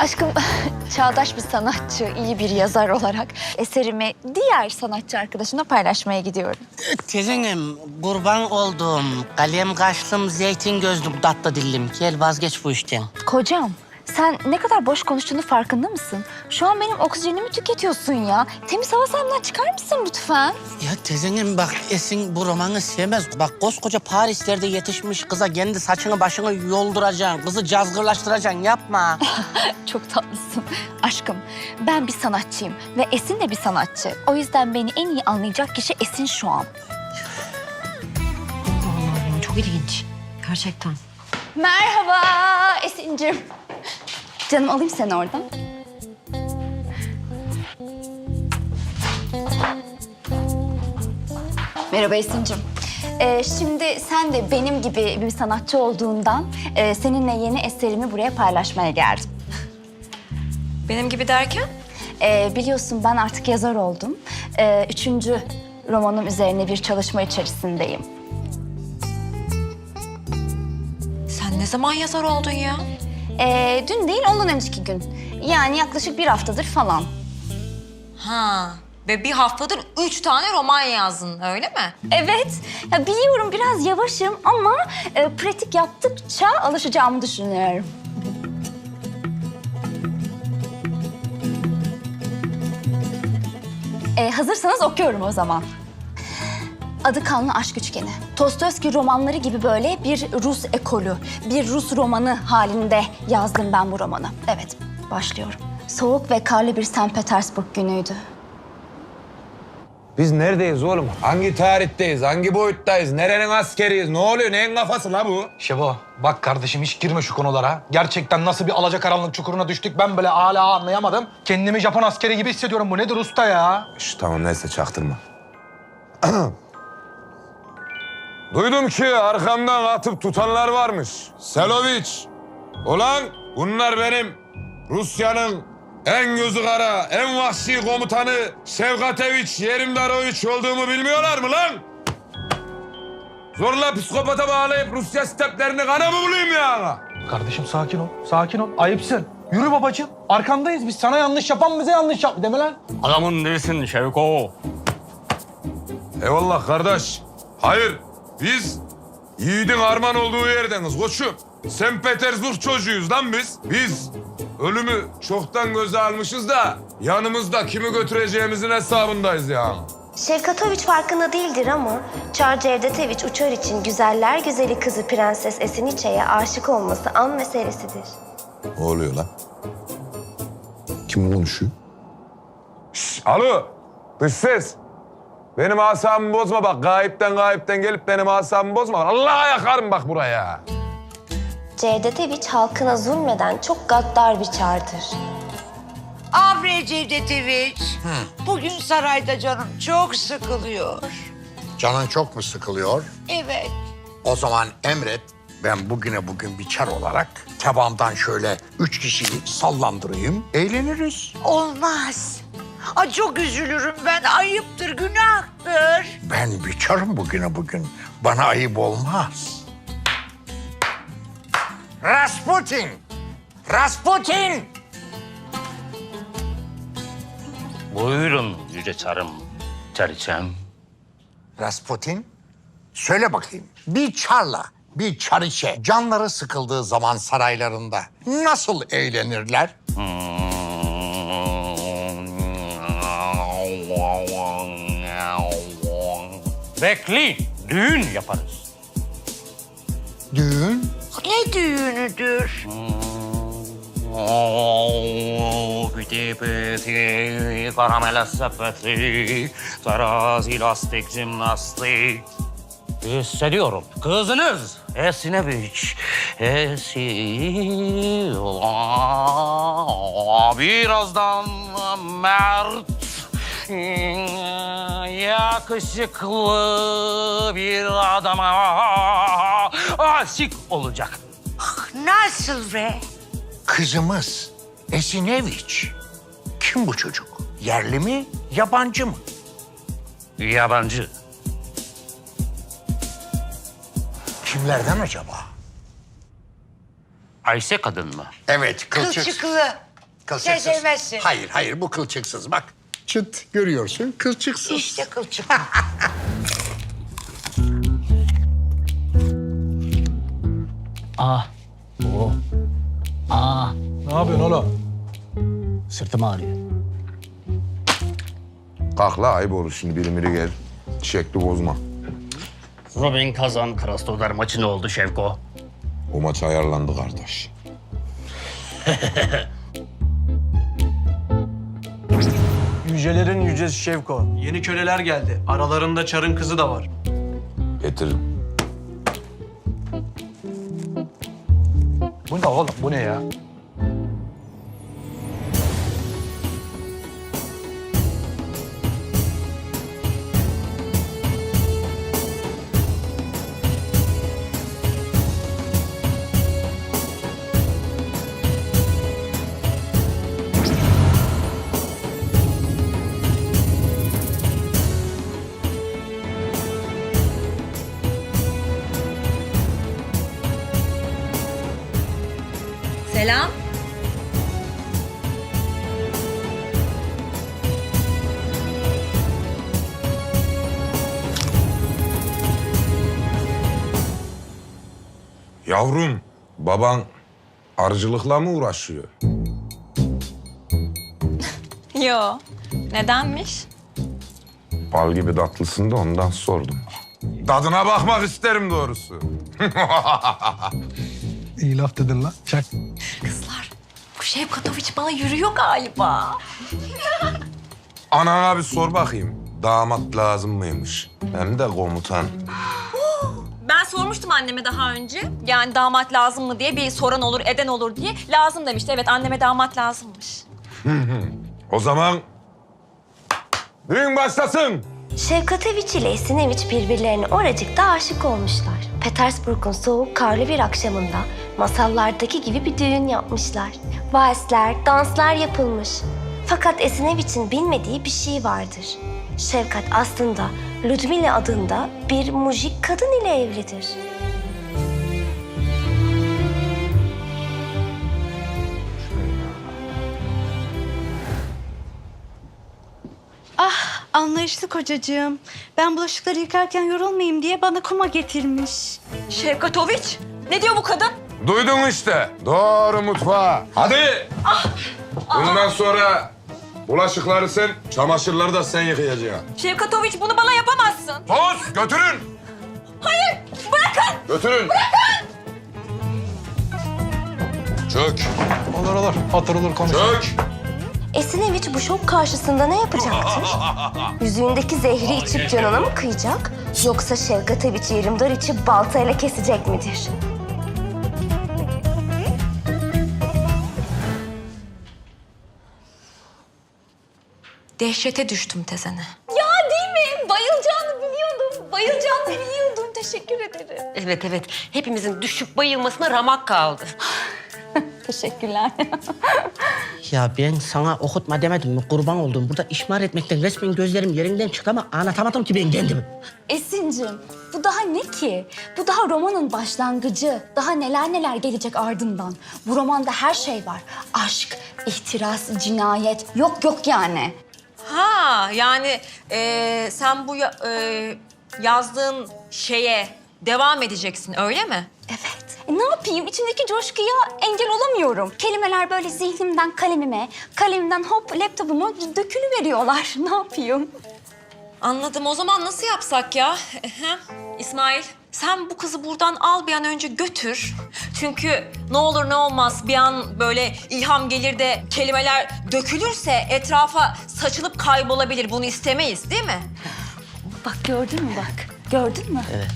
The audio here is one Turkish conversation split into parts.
Aşkım çağdaş bir sanatçı, iyi bir yazar olarak eserimi diğer sanatçı arkadaşımla paylaşmaya gidiyorum. Tezenim, kurban olduğum kalem kaşlım, zeytin gözlüm, tatlı dillim. Gel vazgeç bu işten. Kocam, sen ne kadar boş konuştuğunu farkında mısın? Şu an benim oksijenimi tüketiyorsun ya. Temiz hava sahnemden çıkar mısın lütfen? Ya tezenim bak Esin bu romanı sevmez. Bak koskoca Parislerde yetişmiş kıza kendi saçını başını yolduracaksın. Kızı cazgırlaştıracaksın yapma. Çok tatlısın. Aşkım, ben bir sanatçıyım ve Esin de bir sanatçı. O yüzden beni en iyi anlayacak kişi Esin şu an. Çok ilginç. Gerçekten. Merhaba Esin'cim. Canım alayım seni oradan. Merhaba Esin'cim. Ee, şimdi sen de benim gibi bir sanatçı olduğundan e, seninle yeni eserimi buraya paylaşmaya geldim. Benim gibi derken? Ee, biliyorsun ben artık yazar oldum. Ee, üçüncü romanım üzerine bir çalışma içerisindeyim. Sen ne zaman yazar oldun ya? Ee, dün değil ondan önceki gün. Yani yaklaşık bir haftadır falan. Ha. Ve bir haftadır üç tane roman yazdın öyle mi? Evet, ya biliyorum biraz yavaşım ama e, pratik yaptıkça alışacağımı düşünüyorum. E, hazırsanız okuyorum o zaman. Adı Kanlı Aşk Üçgeni. Dostoyevski romanları gibi böyle bir Rus ekolü, bir Rus romanı halinde yazdım ben bu romanı. Evet, başlıyorum. Soğuk ve karlı bir St. Petersburg günüydü. Biz neredeyiz oğlum? Hangi tarihteyiz? Hangi boyuttayız? Nerenin askeriyiz? Ne oluyor? Neyin kafası la bu? Şebo bak kardeşim hiç girme şu konulara. Gerçekten nasıl bir alacakaranlık çukuruna düştük ben bile hala anlayamadım. Kendimi Japon askeri gibi hissediyorum. Bu nedir usta ya? Şş, tamam neyse çaktırma. Duydum ki arkamdan atıp tutanlar varmış. Seloviç. Ulan bunlar benim Rusya'nın en gözü kara, en vahşi komutanı Şevkateviç Yerimdaroviç olduğumu bilmiyorlar mı lan? Zorla psikopata bağlayıp Rusya steplerini kana mı bulayım ya? Kardeşim sakin ol, sakin ol. Ayıpsın. Yürü babacığım. Arkandayız biz. Sana yanlış yapan bize yanlış yap. Deme lan. Adamın değilsin Şevko. Eyvallah kardeş. Hayır, biz yiğidin arman olduğu yerdeniz koçum. St. Petersburg çocuğuyuz lan biz. Biz ölümü çoktan göze almışız da yanımızda kimi götüreceğimizin hesabındayız ya. Şevkatoviç farkında değildir ama Çar Cevdetoviç uçar için güzeller güzeli kızı Prenses Esiniçe'ye aşık olması an meselesidir. Ne oluyor lan? Kim konuşuyor? Şş, alo, dış ses. Benim asabımı bozma bak. Gayipten gayipten gelip benim asabımı bozma. Allah'a yakarım bak buraya. Cevdetoviç halkına zulmeden çok gaddar bir çardır. Avre Cevdetoviç. Bugün sarayda canım çok sıkılıyor. Canın çok mu sıkılıyor? Evet. O zaman emret. Ben bugüne bugün bir çar olarak tabağımdan şöyle üç kişiyi sallandırayım. Eğleniriz. Olmaz. Ay çok üzülürüm ben. Ayıptır, günahtır. Ben bir çarım bugüne bugün. Bana ayıp olmaz. Rasputin! Rasputin! Buyurun yüce çarım. Çariçem. Rasputin, söyle bakayım. Bir çarla, bir çariçe canları sıkıldığı zaman saraylarında nasıl eğlenirler? Bekleyin. Düğün yaparız. Düğün? Ne düğünüdür? Piti piti, karamela sepeti, terazi lastik jimnastik. Hissediyorum. Kızınız Esineviç. Esi... Birazdan Mert yakışıklı bir adama aşık olacak. Nasıl be? Kızımız Esineviç. Kim bu çocuk? Yerli mi, yabancı mı? Yabancı. Kimlerden acaba? Ayşe kadın mı? Evet, kılçık. Kılçıklı. Kılçıksız. Sen sevmezsin. Hayır hayır bu kılçıksız bak. Çıt görüyorsun kılçıksız. İşte kılçık. Ah. Oo. Ah. Ne yapıyorsun oğlum? Sırtım ağrıyor. Kalk la ayıp olur şimdi biri biri gel. Şekli bozma. Robin kazan Krasnodar maçı ne oldu Şevko? O maç ayarlandı kardeş. Yücelerin yücesi Şevko. Yeni köleler geldi. Aralarında Çar'ın kızı da var. Getir. Bu ne oğlum? Bu ne ya? Yavrum, baban arıcılıkla mı uğraşıyor? Yo. Nedenmiş? Bal gibi tatlısın da ondan sordum. Tadına bakmak isterim doğrusu. İyi laf dedin lan. Çak. Kızlar, bu Şevkatoviç bana yürüyor galiba. Anana bir sor bakayım. Damat lazım mıymış? Hem de komutan. Sormuştum anneme daha önce. Yani damat lazım mı diye bir soran olur, eden olur diye. Lazım demişti. Evet anneme damat lazımmış. O zaman düğün başlasın. Şevkatoviç ile Esineviç birbirlerine oracıkta aşık olmuşlar. Petersburg'un soğuk karlı bir akşamında masallardaki gibi bir düğün yapmışlar. Valsler, danslar yapılmış. Fakat Esineviç'in bilmediği bir şey vardır. Şevkat aslında Ludmila adında bir mujik kadın ile evlidir. Ah anlayışlı kocacığım. Ben bulaşıkları yıkarken yorulmayayım diye bana kuma getirmiş. Şevkatoviç, ne diyor bu kadın? Duydun işte. Doğru mutfağa. Hadi. Bundan sonra bulaşıkları sen, çamaşırları da sen yıkayacaksın. Şevkatoviç bunu bana yapamazsın. Toz götürün. Hayır, bırakın. Götürün. Bırakın. Çök. Olur olur. Oturulur konuşulur. Çök. Esineviç bu şok karşısında ne yapacaktır? Yüzüğündeki zehri içip canına mı kıyacak? Yoksa Şevkatoviç yerimdar içip baltayla kesecek midir? Dehşete düştüm tezene. Ya değil mi? Bayılacağını biliyordum. Bayılacağını biliyordum. Teşekkür ederim. Evet evet. Hepimizin düşüp bayılmasına ramak kaldı. Teşekkürler. Ya ben sana okutma demedim mi? Kurban oldum. Burada işmar etmekten resmen gözlerim yerinden çıktı ama anlatamadım ki ben kendimi. Esin'cim bu daha ne ki? Bu daha romanın başlangıcı. Daha neler neler gelecek ardından. Bu romanda her şey var. Aşk, ihtiras, cinayet. Yok yok yani. Ha yani e, sen bu ya- e, yazdığın şeye devam edeceksin öyle mi? Evet. E, ne yapayım? İçimdeki coşkuya engel olamıyorum. Kelimeler böyle zihnimden kalemime, kalemimden hop laptopuma dökülüveriyorlar. Ne yapayım? Anladım. O zaman nasıl yapsak ya? Ehem. İsmail, sen bu kızı buradan al bir an önce götür. Çünkü ne olur ne olmaz bir an böyle ilham gelir de kelimeler dökülürse etrafa saçılıp kaybolabilir. Bunu istemeyiz değil mi? Bak gördün mü bak? Gördün mü? Evet.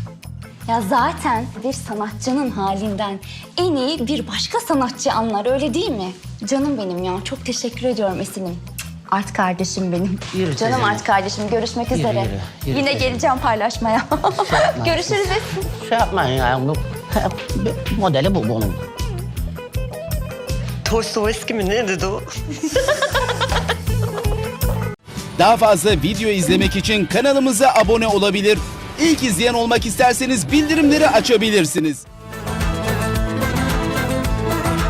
Ya zaten bir sanatçının halinden en iyi bir başka sanatçı anlar öyle değil mi? Canım benim ya çok teşekkür ediyorum Esin'im. Art kardeşim benim. Yürü Canım art kardeşim görüşmek Yürü, üzere. yürü, yürü Yine teyzem. geleceğim paylaşmaya. yapma. Görüşürüz Esin. Şey yapmayın ya. Bu, modeli bu bunun. Dostoyevski mi ne dedi o? Daha fazla video izlemek için kanalımıza abone olabilir. İlk izleyen olmak isterseniz bildirimleri açabilirsiniz.